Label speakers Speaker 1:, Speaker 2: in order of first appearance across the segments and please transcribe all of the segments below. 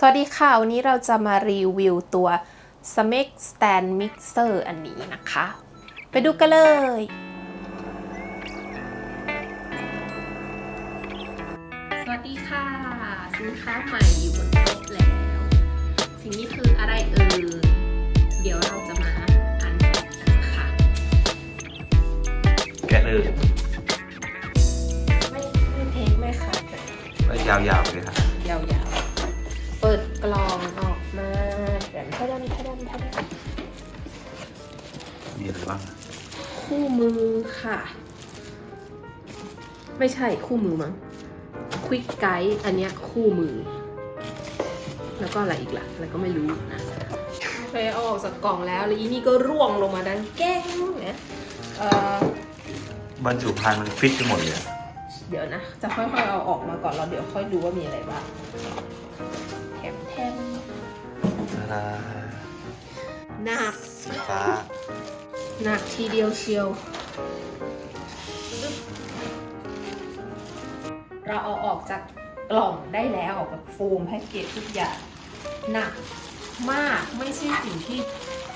Speaker 1: สวัสดีค่ะ วันนี้เราจะมารีวิวตัว s m e c Stand Mixer อันนี้นะคะ ไปดูกันเลย สวัสดีค่ะ สินค้าใหม่อยู่บนโต๊ะแล้ว สิ่งนี้คืออะไรเอ่ยเดี๋ยวเราจะมาอันแกะกันค่ะ
Speaker 2: แกะเลย
Speaker 1: ไม่ไม่เทคไม่ขาดเลย
Speaker 2: ไปยาวๆเลยค่ะ
Speaker 1: ยาวๆ แดนทะดันทะดันทะดัน
Speaker 2: มีอะไรบ้าง
Speaker 1: คู่มือค่ะ ไม่ใช่คู่มือมั้งควิกไกด์อันเนี้ยคู่มือ แล้วก็อะไรอีกล่ะอะไรก็ไม่รู้นะโอเคเอาออกจากกล่องแล้วแล้วอีนี่ก็ร่วงลงมาดังแก้งเนี่ยเอ่อบ
Speaker 2: รรจุภัณฑ์มันฟิตไปหมดเลยอะ
Speaker 1: เดี๋ยวนะ จะค่อยๆเอาออกมาก่อนเราเดี๋ยวค่อยดูว่ามีอะไรบ้างแถมแถม
Speaker 2: ตาดา
Speaker 1: หนัก
Speaker 2: สีฟ้า
Speaker 1: หนักทีเดียวเชียว เราเอาออกจากกล่องได้แล้วออกจากโฟมแพ็กเกจทุกอย่างหนักมากไม่ใช่สิ่งที่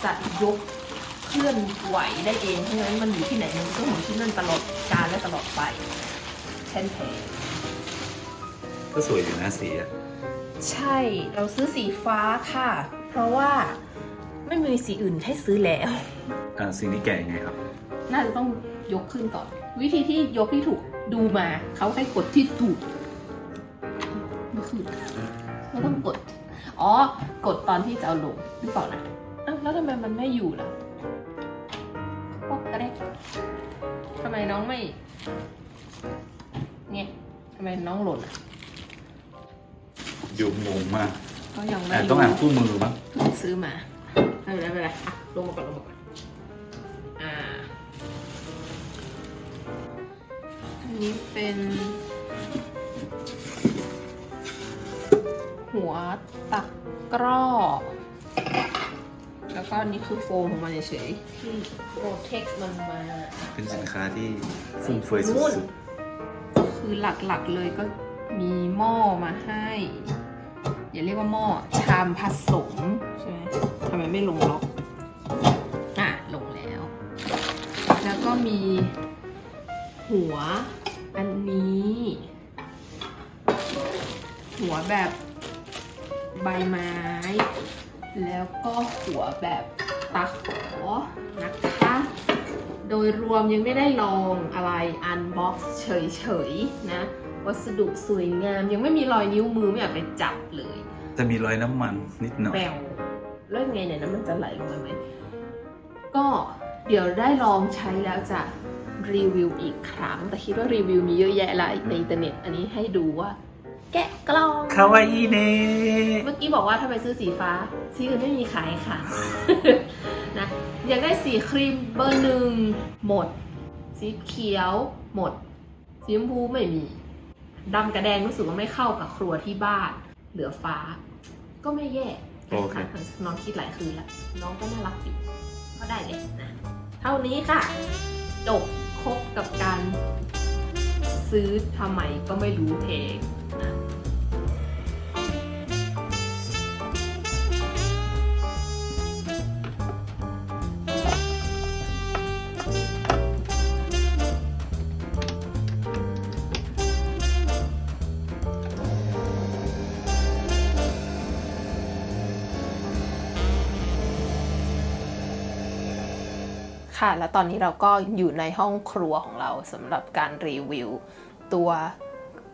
Speaker 1: จะยกเคลื่อนไหวได้เองเพราะฉะนั้นมันอยู่ที่ไหนมันก็อยู่ที่นั่นตลอดกาลและตลอดไปเช่นเพ
Speaker 2: ก็สวยอยู่นะสีอะ
Speaker 1: ใช่เราซื้อสีฟ้าค่ะ เพราะว่าไม่มีสีอื่นให้ซื้อแล้ว
Speaker 2: อ่าสิ่งนี้แกะยังไงครับ
Speaker 1: น่าจะต้องยกขึ้นก่อน วิธีที่ยกที่ถูกดูมา เขาให้กดที่ถูกไม่ขึ้นเราต้องกด อ๋อ กดตอนที่จะเอาลงหรือเปล่านะอ้าวแล้วทำไมมันไม่อยู่ล่ะปอกกระเด็กทำไมน้องไม่ เนี่ยทำไมน้องหล่นอะ
Speaker 2: อยู่งงมาก
Speaker 1: ก็ยังไม่
Speaker 2: อ่าต้องอ่านคู่มือมั้ง
Speaker 1: เพิ่งซื้อมาไม่เป็นไรไม่เป็นไรอะลงมาก่อนลงมาก่อนอ่าอันนี้เป็น หัวตักกร้อ แล้วก็อันนี้คือโฟมของมันเฉยๆที่โปรเทคมันมา
Speaker 2: เป็นสินค้าที่ฟุ่มเฟือยสุ
Speaker 1: นู่น
Speaker 2: ด
Speaker 1: คือหลักๆเลยก็มีหม้อมาให้ อย่าเรียกว่าหม้อชามผสมใช่ไหมทำไมไม่ลงล็อกอะลงแล้ว แล้วก็มี หัวอันนี้ หัวแบบใบไม้ แล้วก็หัวแบบตาขอนะคะ โดยรวมยังไม่ได้ลองอะไรอันบ็อกซ์เฉยๆนะ วัสดุสวยงามยังไม่มีรอยนิ้วมือไม่อยากไปจับเลย
Speaker 2: จะมีรอยน้ำมันนิดหน่อย
Speaker 1: แปวแล้วยังไงเนี่ยน้ำมันจะไหลลงไปไหมก็เดี๋ยวได้ลองใช้แล้วจะรีวิวอีกครั้ง แต่คิดว่ารีวิวมีเยอะแยะละในอินเทอร์เน็ตอันนี้ให้ดูว่า แกะกล่อง
Speaker 2: คาวาอิเน่
Speaker 1: เมื่อกี้บอกว่าถ้าไปซื้อสีฟ้าสีอื่นไม่มีขายค่ะ นะอยากได้สีครีมเบอร์หนึ่งหมด สีเขียวหมด สีชมพูไม่มีดำกับแดงรู้สึกว่าไม่เข้ากับครัวที่บ้าน เหลือฟ้า ก็ไม่แย่
Speaker 2: โอเค
Speaker 1: น้องคิดหลายคืนละน้องก็น่ารักดีก็ได้เลยนะ เท่านี้ค่ะ จบครบกับการซื้อทำไมก็ไม่รู้เพลง ค่ะ แล้วตอนนี้เราก็อยู่ในห้องครัวของเราสำหรับการรีวิว ตัว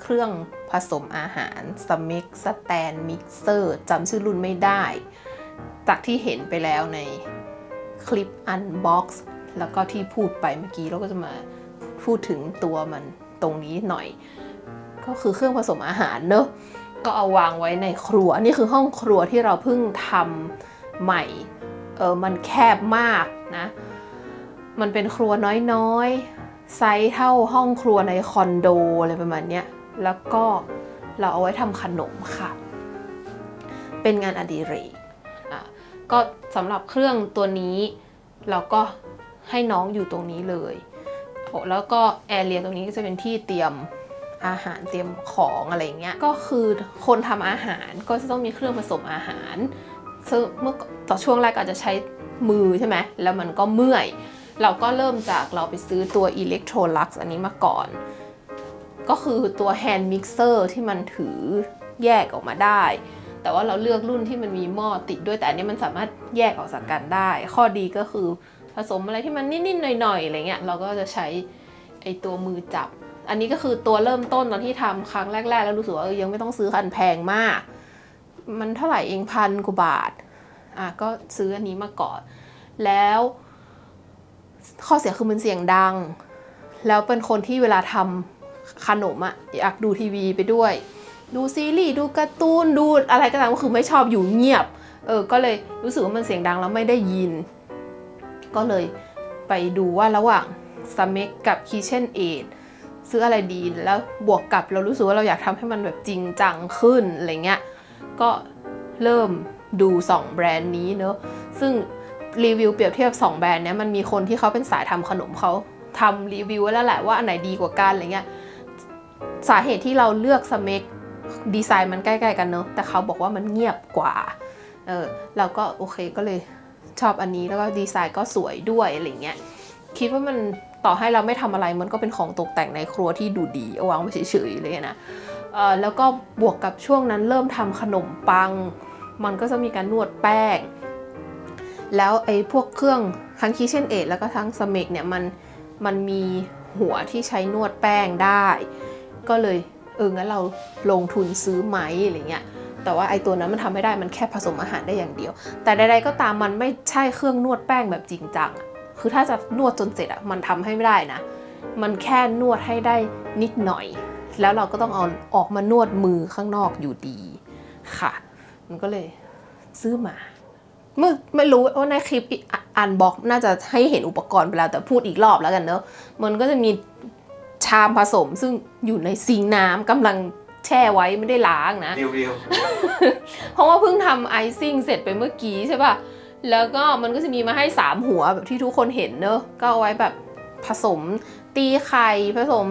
Speaker 1: เครื่องผสมอาหารสมิกสแตนมิกเซอร์จำชื่อรุ่นไม่ได้ จากที่เห็นไปแล้วในคลิปอันบ็อกซ์แล้วก็ที่พูดไปเมื่อกี้เราก็จะมาพูดถึงตัวมันตรงนี้หน่อย ก็คือเครื่องผสมอาหารเนอะก็เอาวางไว้ในครัว นี่คือห้องครัวที่เราเพิ่งทำใหม่เออมันแคบมากนะ มันเป็นครัวน้อยๆ ไซส์เท่าห้องครัวในคอนโดอะไรประมาณนี้แล้วก็เราเอาไว้ทำขนมค่ะ เป็นงานอดิเรกอะก็สำหรับเครื่องตัวนี้เราก็ให้น้องอยู่ตรงนี้เลย แล้วก็แอร์เรียตรงนี้ก็จะเป็นที่เตรียมอาหารเตรียมของอะไรเงี้ย ก็คือคนทำอาหารก็จะต้องมีเครื่องผสมอาหาร ซึ่งเมื่อต่อช่วงแรกอาจจะใช้มือใช่ไหม แล้วมันก็เมื่อย เราก็เริ่มจากเราไปซื้อตัว Electrolux อันนี้มาก่อน ก็คือตัว hand mixer ที่มันถือแยกออกมาได้ แต่ว่าเราเลือกรุ่นที่มันมีหม้อติดด้วยแต่อันนี้มันสามารถแยกออกจากกันได้ ข้อดีก็คือผสมอะไรที่มันนิดๆหน่อยๆอะไรเงี้ยเราก็จะใช้ไอตัวมือจับ อันนี้ก็คือตัวเริ่มต้นตอนที่ทำครั้งแรก ๆ แล้วรู้สึกว่าเออยังไม่ต้องซื้อคันแพงมาก มันเท่าไหร่เองพันกว่าบาทอะก็ซื้ออันนี้มาก่อน แล้ว ข้อเสียคือมันเสียงดัง แล้วเป็นคนที่เวลาทำขนมอะอยากดูทีวีไปด้วย ดูซีรีส์ดูการ์ตูนดูอะไรก็ตามก็คือไม่ชอบอยู่เงียบ เออ ก็เลยรู้สึกว่ามันเสียงดังแล้วไม่ได้ยิน ก็เลยไปดูว่าระหว่าง s m e c กับ Kitchen Aid ซื้ออะไรดีแล้วบวกกับเรารู้สึกว่าเราอยากทำให้มันแบบจริงจังขึ้นอะไรเงี้ย ก็เริ่มดู 2 แบรนด์นี้เนอะซึ่ง รีวิวเปรียบเทียบ 2 แบรนด์เนี้ยมันมีคนที่เขาเป็นสายทำขนมเขาทำรีวิวไว้แล้วแหละว่าอันไหนดีกว่ากันอะไรเงี้ยสาเหตุที่เราเลือกสเมกดีไซน์มันใกล้ๆกันเนอะแต่เขาบอกว่ามันเงียบกว่าเออเราก็โอเคก็เลยชอบอันนี้แล้วก็ดีไซน์ก็สวยด้วยอะไรเงี้ยคิดว่ามันต่อให้เราไม่ทำอะไรมันก็เป็นของตกแต่งในครัวที่ดูดีเอาวางไว้เฉยๆเลยนะเออแล้วก็บวกกับช่วงนั้นเริ่มทำขนมปัง มันก็จะมีการนวดแป้ง แล้วไอ้พวกเครื่องทั้งคิเช่นเอทแล้วก็ทั้งสเมกเนี่ยมันมันมีหัวที่ใช้นวดแป้งได้ ก็เลยเอองั้นเราลงทุนซื้อไหมอะไรเงี้ยแต่ว่าไอ้ตัวนั้นมันทำไม่ได้มันแค่ผสมอาหารได้อย่างเดียว แต่ใดๆก็ตามมันไม่ใช่เครื่องนวดแป้งแบบจริงจังคือถ้าจะนวดจนเสร็จอะมันทำให้ไม่ได้นะ มันแค่นวดให้ได้นิดหน่อย แล้วเราก็ต้องเอาออกมานวดมือข้างนอกอยู่ดีค่ะ มันก็เลยซื้อมา เมื่อไม่รู้ว่าในคลิปอีกอะอ่านบอกน่าจะให้เห็นอุปกรณ์ไปแล้วแต่พูดอีกรอบแล้วกันเนอะมันก็จะมีชามผสมซึ่งอยู่ในซิงค์น้ำกำลังแช่ไว้ไม่ได้ล้างนะ
Speaker 2: เรียว
Speaker 1: เพราะว่าเพิ่งทำไอซิ่งเสร็จไปเมื่อกี้ใช่ป่ะ แล้วก็มันก็จะมีมาให้ 3 หัวแบบที่ทุกคนเห็นเนอะก็เอาไว้แบบผสมตีไข่ผสม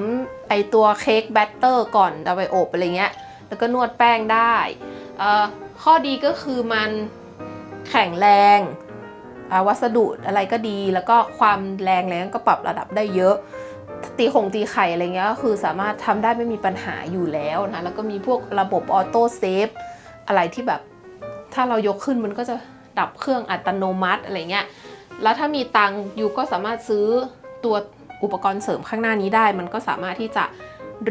Speaker 1: ไอตัวเค้กแบตเตอร์ก่อนเอาไปอบอะไรเงี้ย แล้วก็นวดแป้งได้เอ่อข้อดีก็คือมัน แข็งแรงอวัสดุอะไรก็ดี แล้วก็ความแรงแรงก็ปรับระดับได้เยอะตีคงตีไข่อะไรเงี้ยก็คือสามารถทำได้ไม่มีปัญหาอยู่แล้วนะ แล้วก็มีพวกระบบออโต้เซฟอะไรที่แบบ ถ้าเรายกขึ้นมันก็จะดับเครื่องอัตโนมัติอะไรเงี้ย แล้วถ้ามีตังค์ยูก็สามารถซื้อตัวอุปกรณ์เสริมข้างหน้านี้ได้ มันก็สามารถที่จะ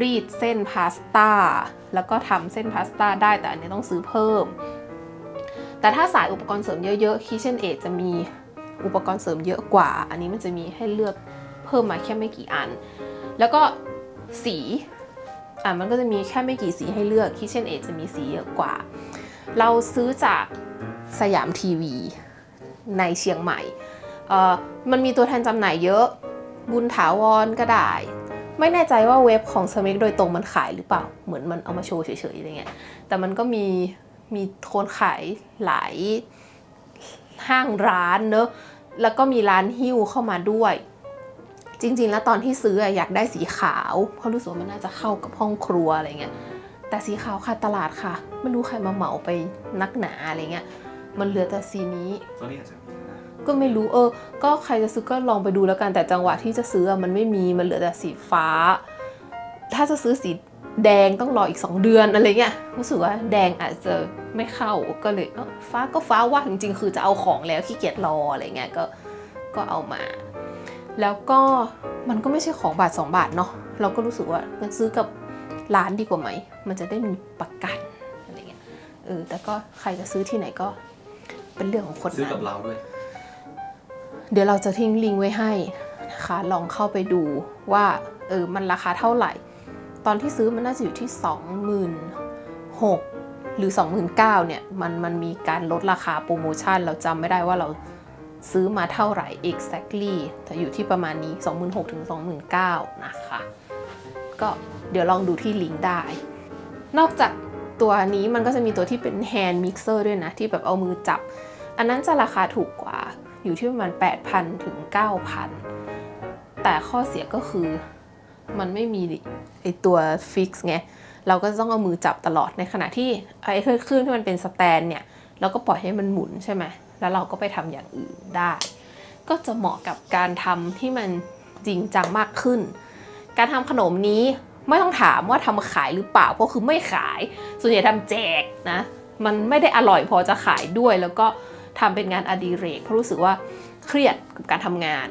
Speaker 1: รีดเส้นพาสต้าแล้วก็ทำเส้นพาสต้าได้แต่อันนี้ต้องซื้อเพิ่ม แต่ถ้าสายอุปกรณ์เสริมเยอะๆ KitchenAid จะมีอุปกรณ์เสริมเยอะกว่า อันนี้มันจะมีให้เลือกเพิ่มมาแค่ไม่กี่อัน แล้วก็สีอะมันก็จะมีแค่ไม่กี่สีให้เลือก KitchenAid จะมีสีเยอะกว่า เราซื้อจากสยามทีวีในเชียงใหม่เอ่อมันมีตัวแทนจำหน่ายเยอะ บุญถาวรก็ได้ ไม่แน่ใจว่าเว็บของสมิกโดยตรงมันขายหรือเปล่า เหมือนมันเอามาโชว์เฉยๆอะไรเงี้ย แต่มันก็มี มีคนขายหลายห้างร้านเนอะแล้วก็มีร้านหิ้วเข้ามาด้วย จริง ๆ แล้วตอนที่ซื้ออะอยากได้สีขาวเพราะรู้สึกว่ามันน่าจะเข้ากับห้องครัวอะไรเงี้ยแต่สีขาวค่ะตลาดค่ะ ไม่รู้ใครมาเหมาไปนักหนาอะไรเงี้ยมันเหลือแต่สีนี้
Speaker 2: ๆตัวนี้อาจจะมีนะ
Speaker 1: ก็ไม่รู้เออ ก็ใครจะซื้อก็ลองไปดูแล้วกันแต่จังหวะที่จะซื้ออะมันไม่มีมันเหลือแต่สีฟ้า ถ้าจะซื้อสี แดงต้องรออีก 2 เดือนอะไรเงี้ยรู้สึกว่าแดงอาจจะไม่เข้าก็เลยเอ้าฟ้าก็ฟ้าว่าจริงๆ คือจะเอาของแล้วขี้เกียจรออะไรเงี้ยก็ก็เอามา แล้วก็มันก็ไม่ใช่ของบาท 2 บาทเนาะเราก็รู้สึกว่างั้นซื้อกับร้านดีกว่าไหม มันจะได้มีประกันอะไรเงี้ยเออแต่ก็ใครจะซื้อที่ไหนก็เป็นเรื่องของคน
Speaker 2: ซื้อ
Speaker 1: นั้น
Speaker 2: กับเราด้วย
Speaker 1: เดี๋ยวเราจะทิ้งลิงก์ไว้ให้นะคะลองเข้าไปดูว่าเออมันราคาเท่าไหร่ ตอนที่ซื้อมันน่าจะอยู่ที่ 26,000หรือ 29,000เนี่ยมันมันมีการลดราคาโปรโมชั่น เราจำไม่ได้ว่าเราซื้อมาเท่าไหร่ exactly แต่อยู่ที่ประมาณนี้ 26,000ถึง29,000นะคะ ก็เดี๋ยวลองดูที่ลิงก์ได้ นอกจากตัวนี้มันก็จะมีตัวที่เป็น hand mixer ด้วยนะ ที่แบบเอามือจับ อันนั้นจะราคาถูกกว่าอยู่ที่ประมาณ 8,000 ถึง 9,000 แต่ข้อเสียก็คือ มันไม่มีไอตัวฟิกซ์ไง เราก็ต้องเอามือจับตลอดในขณะที่ไอ้เครื่องที่มันเป็นสแตนเนี่ย เราก็ปล่อยให้มันหมุนใช่ไหมแล้วเราก็ไปทำอย่างอื่นได้ ก็จะเหมาะกับการทำที่มันจริงจังมากขึ้น การทำขนมนี้ไม่ต้องถามว่าทำขายหรือเปล่าเพราะคือไม่ขาย ส่วนใหญ่ทำแจกนะมันไม่ได้อร่อยพอจะขายด้วย แล้วก็ทำเป็นงานอดิเรกเพราะรู้สึกว่าเครียดกับการทำงาน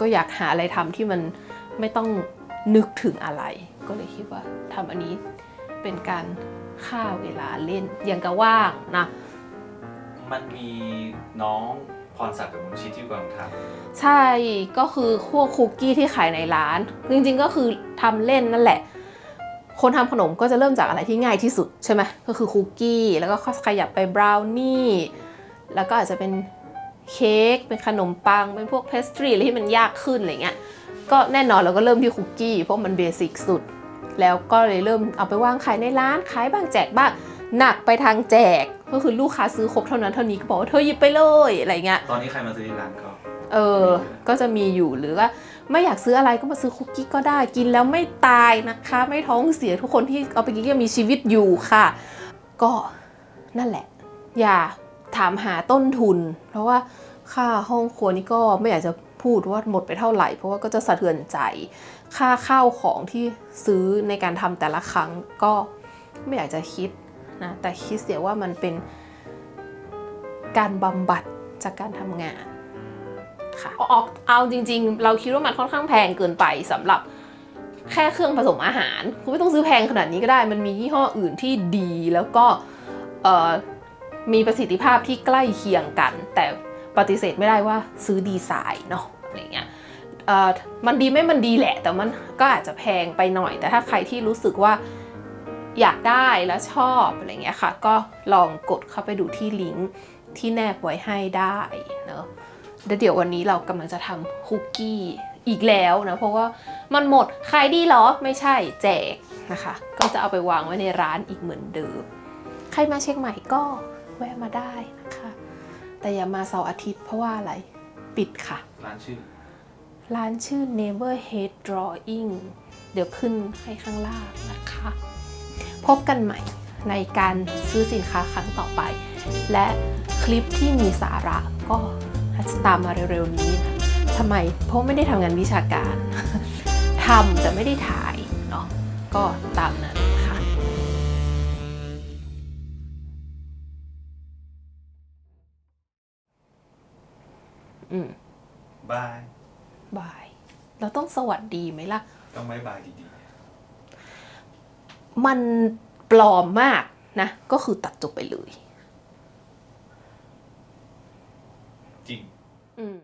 Speaker 1: ก็อยากหาอะไรทำที่มันไม่ต้อง นึกถึงอะไร ก็เลยคิดว่าทำอันนี้เป็นการฆ่าเวลาเล่นอย่างกะว่างนะ
Speaker 2: มันมีน้องพรศักดิ์กับมุนชิดที่กำลังท
Speaker 1: ใช่ก็คือพวกคุกกี้ที่ขายในร้าน จริงๆก็คือทำเล่นนั่นแหละ คนทำขนมก็จะเริ่มจากอะไรที่ง่ายที่สุดใช่ไหมก็คือคุกกี้แล้วก็ขยับไปบราวนี่แล้วก็อาจจะเป็นเค้กเป็นขนมปังเป็นพวกเพสตรีอะไรที่มันยากขึ้นอะไรเงี้ย ก็แน่นอนเราก็เริ่มที่คุกกี้เพราะมันเบสิกสุด แล้วก็เลยเริ่มเอาไปวางขายในร้านขายบ้างแจกบ้างหนักไปทางแจกก็คือลูกค้าซื้อครบเท่านั้นเท่านี้ก็บอกว่าเธอหยิบไปเลยอะไรเงี้ยำ
Speaker 2: ตอนนี้ใครมาซื้อที่ร้านก็
Speaker 1: เออ ก็จะมีอยู่หรือว่าไม่อยากซื้ออะไรก็มาซื้อคุกกี้ก็ได้กินแล้วไม่ตายนะคะ ไม่ท้องเสียทุกคนที่เอาไปกินก็ยังมีชีวิตอยู่ค่ะ ก็นั่นแหละ อย่าถามหาต้นทุน เพราะว่าค่าห้องครัวนี่ก็ไม่อยากจะ พูดว่าหมดไปเท่าไหร่ เพราะว่าก็จะสะเทือนใจ ค่าข้าวของที่ซื้อในการทำแต่ละครั้งก็ไม่อยากจะคิดนะแต่คิดเสียว่ามันเป็นการบำบัดจากการทำงานค่ะออาเอาจริง ๆ เราคิดว่ามันค่อนข้างแพงเกินไปสำหรับแค่เครื่องผสมอาหาร คุณไม่ต้องซื้อแพงขนาดนี้ก็ได้ มันมียี่ห้ออื่นที่ดีแล้วก็มีประสิทธิภาพที่ใกล้เคียงกัน แต่ปฏิเสธไม่ได้ว่าซื้อดีไซน์เนาะ อะไรเงี้ยมันดีไม่มันดีแหละ แต่มันก็อาจจะแพงไปหน่อย แต่ถ้าใครที่รู้สึกว่าอยากได้และชอบอะไรเงี้ยค่ะ ก็ลองกดเข้าไปดูที่ลิงก์ที่แนบไว้ให้ได้เนาะเดี๋ยววันนี้เรากำลังจะทำคุกกี้อีกแล้วนะ เพราะว่ามันหมดขายดีเหรอไม่ใช่แจกนะคะ ก็จะเอาไปวางไว้ในร้านอีกเหมือนเดิม ใครมาเชียงใหม่ก็แวะมาได้นะคะ แต่อย่ามาเสาร์อาทิตย์เพราะว่าอะไร ปิดค่ะ
Speaker 2: ร้านชื่อ
Speaker 1: ร้านชื่อ Never Hate Drawing เดี๋ยวขึ้นให้ข้างล่างนะคะ พบกันใหม่ในการซื้อสินค้าครั้งต่อไป และคลิปที่มีสาระก็อาจจะตามมาเร็วๆนี้นะทำไม เพราะไม่ได้ทำงานวิชาการ ทำแต่ไม่ได้ถ่ายเนาะก็ตามนั้นค่ะ อืม
Speaker 2: บาย
Speaker 1: บาย เราต้องสวัสดีไหมล่ะ
Speaker 2: ต้องไม่บายดี
Speaker 1: มันปลอมมากนะ ก็คือตัดจบไปเลย
Speaker 2: ๆ จริง
Speaker 1: อืม